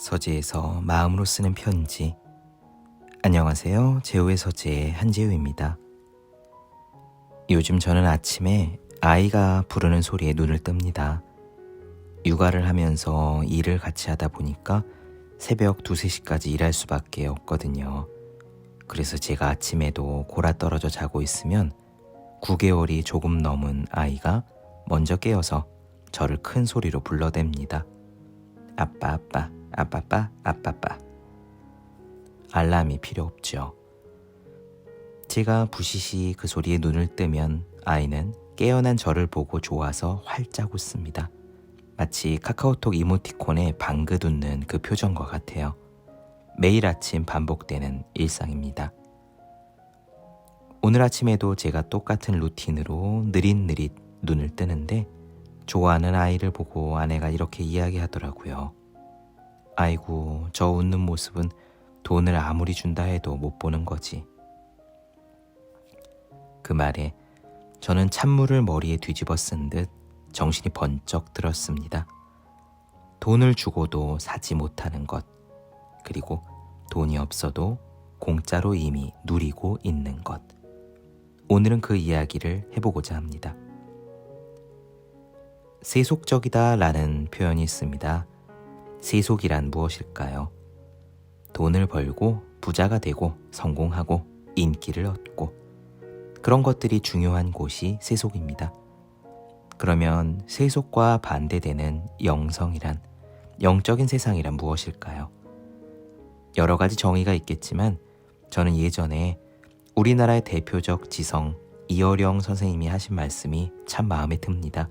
서재에서 마음으로 쓰는 편지. 안녕하세요. 제우의 서재의 한재우입니다. 요즘 저는 아침에 아이가 부르는 소리에 눈을 뜹니다. 육아를 하면서 일을 같이 하다 보니까 새벽 2, 3시까지 일할 수밖에 없거든요. 그래서 제가 아침에도 골아 떨어져 자고 있으면 9개월이 조금 넘은 아이가 먼저 깨어서 저를 큰 소리로 불러댑니다. 아빠, 아빠, 아빠빠, 아빠빠. 알람이 필요 없죠. 제가 부시시 그 소리에 눈을 뜨면 아이는 깨어난 저를 보고 좋아서 활짝 웃습니다. 마치 카카오톡 이모티콘에 방긋 웃는 그 표정과 같아요. 매일 아침 반복되는 일상입니다. 오늘 아침에도 제가 똑같은 루틴으로 느릿느릿 눈을 뜨는데 좋아하는 아이를 보고 아내가 이렇게 이야기하더라고요. 아이고, 저 웃는 모습은 돈을 아무리 준다 해도 못 보는 거지. 그 말에 저는 찬물을 머리에 뒤집어 쓴 듯 정신이 번쩍 들었습니다. 돈을 주고도 사지 못하는 것, 그리고 돈이 없어도 공짜로 이미 누리고 있는 것. 오늘은 그 이야기를 해보고자 합니다. 세속적이다 라는 표현이 있습니다. 세속이란 무엇일까요? 돈을 벌고 부자가 되고 성공하고 인기를 얻고 그런 것들이 중요한 곳이 세속입니다. 그러면 세속과 반대되는 영성이란 영적인 세상이란 무엇일까요? 여러 가지 정의가 있겠지만 저는 예전에 우리나라의 대표적 지성 이어령 선생님이 하신 말씀이 참 마음에 듭니다.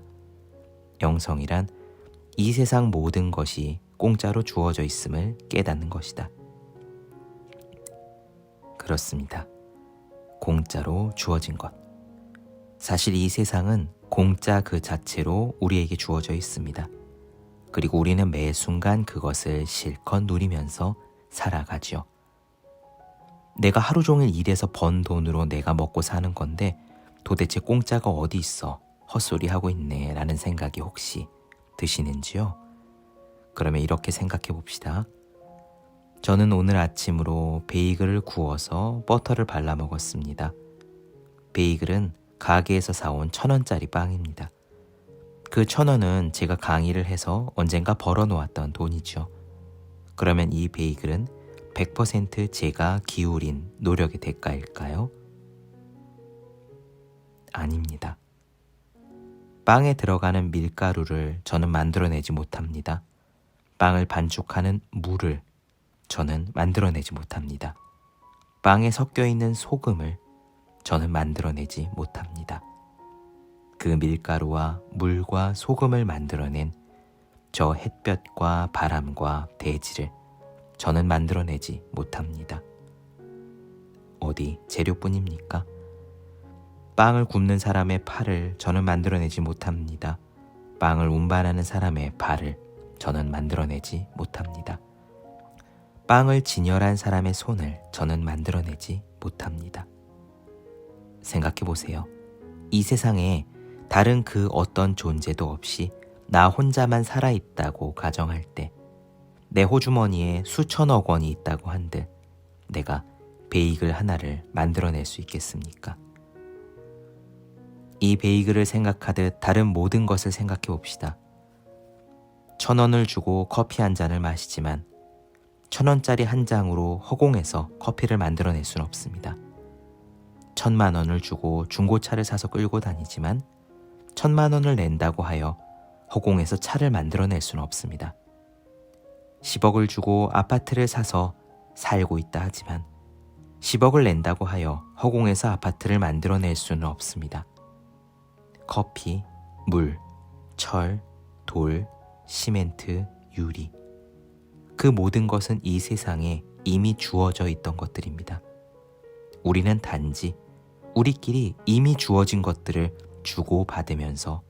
영성이란 이 세상 모든 것이 공짜로 주어져 있음을 깨닫는 것이다. 그렇습니다. 공짜로 주어진 것. 사실 이 세상은 공짜 그 자체로 우리에게 주어져 있습니다. 그리고 우리는 매 순간 그것을 실컷 누리면서 살아가지요. 내가 하루 종일 일해서 번 돈으로 내가 먹고 사는 건데 도대체 공짜가 어디 있어? 헛소리 하고 있네. 라는 생각이 혹시 드시는지요? 그러면 이렇게 생각해 봅시다. 저는 오늘 아침으로 베이글을 구워서 버터를 발라 먹었습니다. 베이글은 가게에서 사온 천 원짜리 빵입니다. 그 천 원은 제가 강의를 해서 언젠가 벌어 놓았던 돈이죠. 그러면 이 베이글은 100% 제가 기울인 노력의 대가일까요? 아닙니다. 빵에 들어가는 밀가루를 저는 만들어내지 못합니다. 빵을 반죽하는 물을 저는 만들어내지 못합니다. 빵에 섞여 있는 소금을 저는 만들어내지 못합니다. 그 밀가루와 물과 소금을 만들어낸 저 햇볕과 바람과 대지를 저는 만들어내지 못합니다. 어디 재료뿐입니까? 빵을 굽는 사람의 팔을 저는 만들어내지 못합니다. 빵을 운반하는 사람의 발을 저는 만들어내지 못합니다. 빵을 진열한 사람의 손을 저는 만들어내지 못합니다. 생각해 보세요. 이 세상에 다른 그 어떤 존재도 없이 나 혼자만 살아있다고 가정할 때, 내 호주머니에 수천억 원이 있다고 한들 내가 베이글 하나를 만들어낼 수 있겠습니까? 이 베이글을 생각하듯 다른 모든 것을 생각해 봅시다. 천 원을 주고 커피 한 잔을 마시지만 천 원짜리 한 장으로 허공에서 커피를 만들어낼 수는 없습니다. 천만 원을 주고 중고차를 사서 끌고 다니지만 천만 원을 낸다고 하여 허공에서 차를 만들어낼 수는 없습니다. 10억을 주고 아파트를 사서 살고 있다 하지만 10억을 낸다고 하여 허공에서 아파트를 만들어낼 수는 없습니다. 커피, 물, 철, 돌, 시멘트, 유리. 그 모든 것은 이 세상에 이미 주어져 있던 것들입니다. 우리는 단지 우리끼리 이미 주어진 것들을 주고 받으면서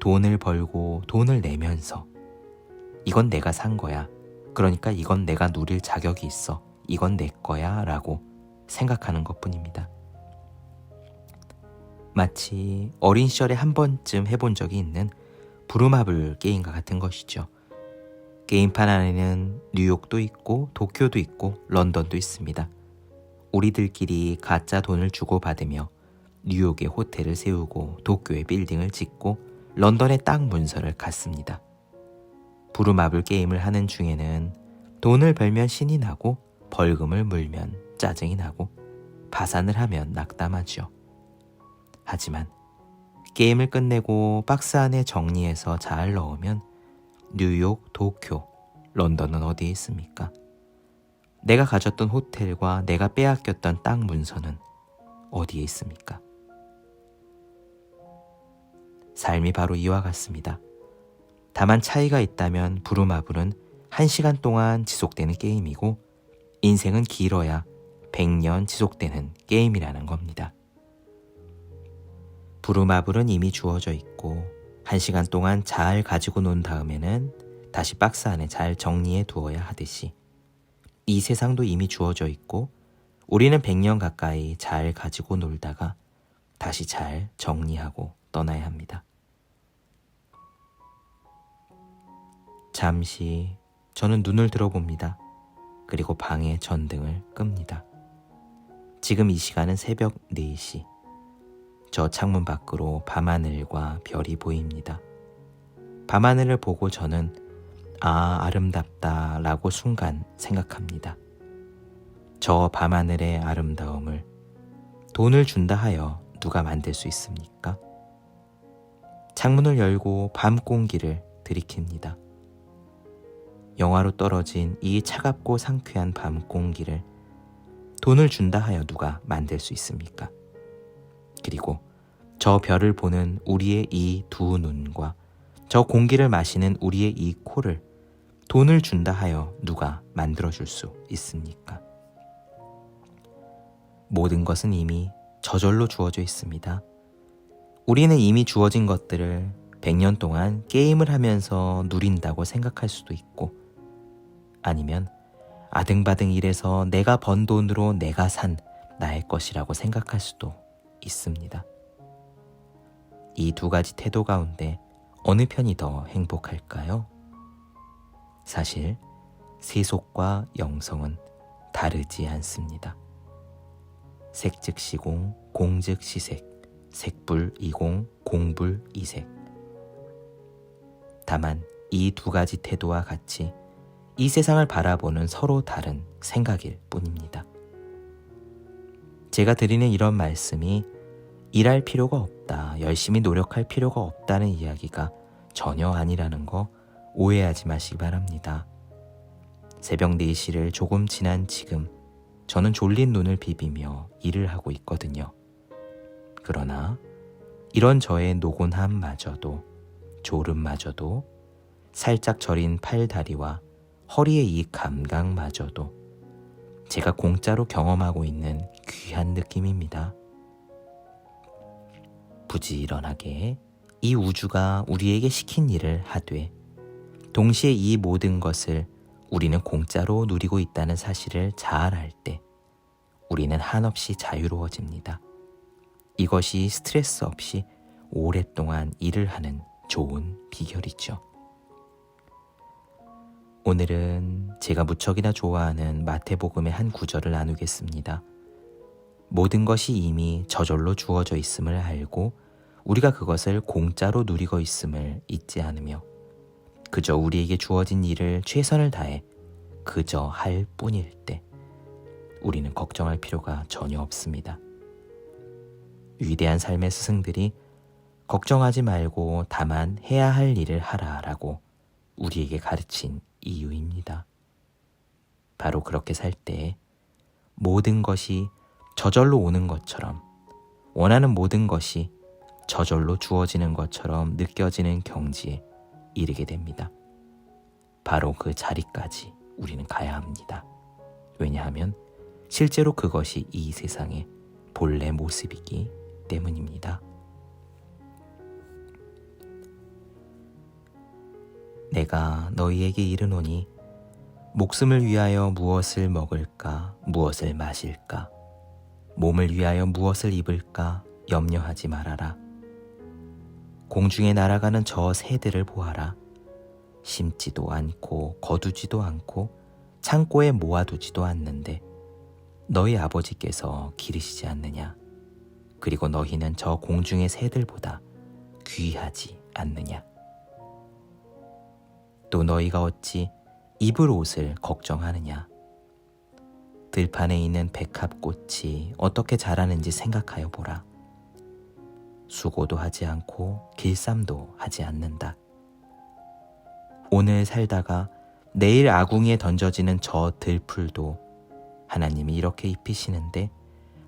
돈을 벌고 돈을 내면서 이건 내가 산 거야. 그러니까 이건 내가 누릴 자격이 있어. 이건 내 거야. 라고 생각하는 것 뿐입니다. 마치 어린 시절에 한 번쯤 해본 적이 있는 부루마블 게임과 같은 것이죠. 게임판 안에는 뉴욕도 있고 도쿄도 있고 런던도 있습니다. 우리들끼리 가짜 돈을 주고받으며 뉴욕에 호텔을 세우고 도쿄에 빌딩을 짓고 런던에 땅 문서를 갖습니다. 부루마블 게임을 하는 중에는 돈을 벌면 신이 나고 벌금을 물면 짜증이 나고 파산을 하면 낙담하죠. 하지만 게임을 끝내고 박스 안에 정리해서 잘 넣으면 뉴욕, 도쿄, 런던은 어디에 있습니까? 내가 가졌던 호텔과 내가 빼앗겼던 땅 문서는 어디에 있습니까? 삶이 바로 이와 같습니다. 다만 차이가 있다면 부루마블은 1시간 동안 지속되는 게임이고 인생은 길어야 100년 지속되는 게임이라는 겁니다. 부루마블은 이미 주어져 있고 1시간 동안 잘 가지고 논 다음에는 다시 박스 안에 잘 정리해 두어야 하듯이 이 세상도 이미 주어져 있고 우리는 100년 가까이 잘 가지고 놀다가 다시 잘 정리하고 떠나야 합니다. 잠시 저는 눈을 들어봅니다. 그리고 방의 전등을 끕니다. 지금 이 시간은 새벽 4시. 저 창문 밖으로 밤하늘과 별이 보입니다. 밤하늘을 보고 저는 아, 아름답다 라고 순간 생각합니다. 저 밤하늘의 아름다움을 돈을 준다 하여 누가 만들 수 있습니까? 창문을 열고 밤 공기를 들이킵니다. 영화로 떨어진 이 차갑고 상쾌한 밤 공기를 돈을 준다 하여 누가 만들 수 있습니까? 그리고 저 별을 보는 우리의 이 두 눈과 저 공기를 마시는 우리의 이 코를 돈을 준다 하여 누가 만들어 줄 수 있습니까? 모든 것은 이미 저절로 주어져 있습니다. 우리는 이미 주어진 것들을 100년 동안 게임을 하면서 누린다고 생각할 수도 있고, 아니면 아등바등 일해서 내가 번 돈으로 내가 산 나의 것이라고 생각할 수도 있습니다. 이 두 가지 태도 가운데 어느 편이 더 행복할까요? 사실 세속과 영성은 다르지 않습니다. 색즉 시공, 공즉 시색, 색불 이공, 공불 이색. 다만 이 두 가지 태도와 같이 이 세상을 바라보는 서로 다른 생각일 뿐입니다. 제가 드리는 이런 말씀이 일할 필요가 없다, 열심히 노력할 필요가 없다는 이야기가 전혀 아니라는 거 오해하지 마시기 바랍니다. 새벽 4시를 조금 지난 지금 저는 졸린 눈을 비비며 일을 하고 있거든요. 그러나 이런 저의 노곤함마저도 졸음마저도 살짝 저린 팔다리와 허리의 이 감각마저도 제가 공짜로 경험하고 있는 귀한 느낌입니다. 부지런하게 이 우주가 우리에게 시킨 일을 하되 동시에 이 모든 것을 우리는 공짜로 누리고 있다는 사실을 잘 알 때 우리는 한없이 자유로워집니다. 이것이 스트레스 없이 오랫동안 일을 하는 좋은 비결이죠. 오늘은 제가 무척이나 좋아하는 마태복음의 한 구절을 나누겠습니다. 모든 것이 이미 저절로 주어져 있음을 알고 우리가 그것을 공짜로 누리고 있음을 잊지 않으며 그저 우리에게 주어진 일을 최선을 다해 그저 할 뿐일 때 우리는 걱정할 필요가 전혀 없습니다. 위대한 삶의 스승들이 걱정하지 말고 다만 해야 할 일을 하라라고 우리에게 가르친 이유입니다. 바로 그렇게 살 때 모든 것이 저절로 오는 것처럼 원하는 모든 것이 저절로 주어지는 것처럼 느껴지는 경지에 이르게 됩니다. 바로 그 자리까지 우리는 가야 합니다. 왜냐하면 실제로 그것이 이 세상의 본래 모습이기 때문입니다. 내가 너희에게 이르노니 목숨을 위하여 무엇을 먹을까 무엇을 마실까 몸을 위하여 무엇을 입을까 염려하지 말아라. 공중에 날아가는 저 새들을 보아라. 심지도 않고 거두지도 않고 창고에 모아두지도 않는데 너희 아버지께서 기르시지 않느냐? 그리고 너희는 저 공중의 새들보다 귀하지 않느냐? 또 너희가 어찌 입을 옷을 걱정하느냐? 들판에 있는 백합꽃이 어떻게 자라는지 생각하여 보라. 수고도 하지 않고 길쌈도 하지 않는다. 오늘 살다가 내일 아궁이에 던져지는 저 들풀도 하나님이 이렇게 입히시는데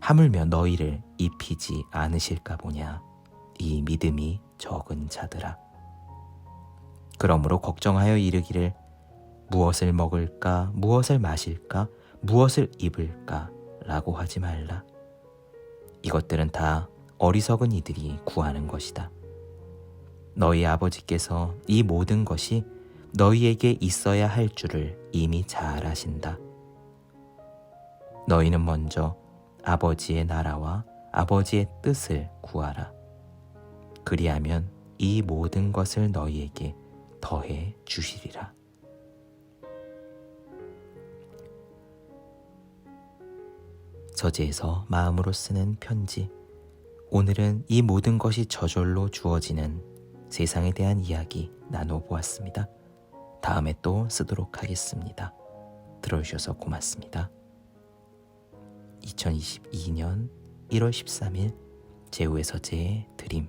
하물며 너희를 입히지 않으실까 보냐. 이 믿음이 적은 자들아. 그러므로 걱정하여 이르기를 무엇을 먹을까, 무엇을 마실까, 무엇을 입을까 라고 하지 말라. 이것들은 다 어리석은 이들이 구하는 것이다. 너희 아버지께서 이 모든 것이 너희에게 있어야 할 줄을 이미 잘 아신다. 너희는 먼저 아버지의 나라와 아버지의 뜻을 구하라. 그리하면 이 모든 것을 너희에게 더해 주시리라. 저지에서 마음으로 쓰는 편지. 오늘은 이 모든 것이 저절로 주어지는 세상에 대한 이야기 나눠보았습니다. 다음에 또 쓰도록 하겠습니다. 들어주셔서 고맙습니다. 2022년 1월 13일 제우의 서재의 드림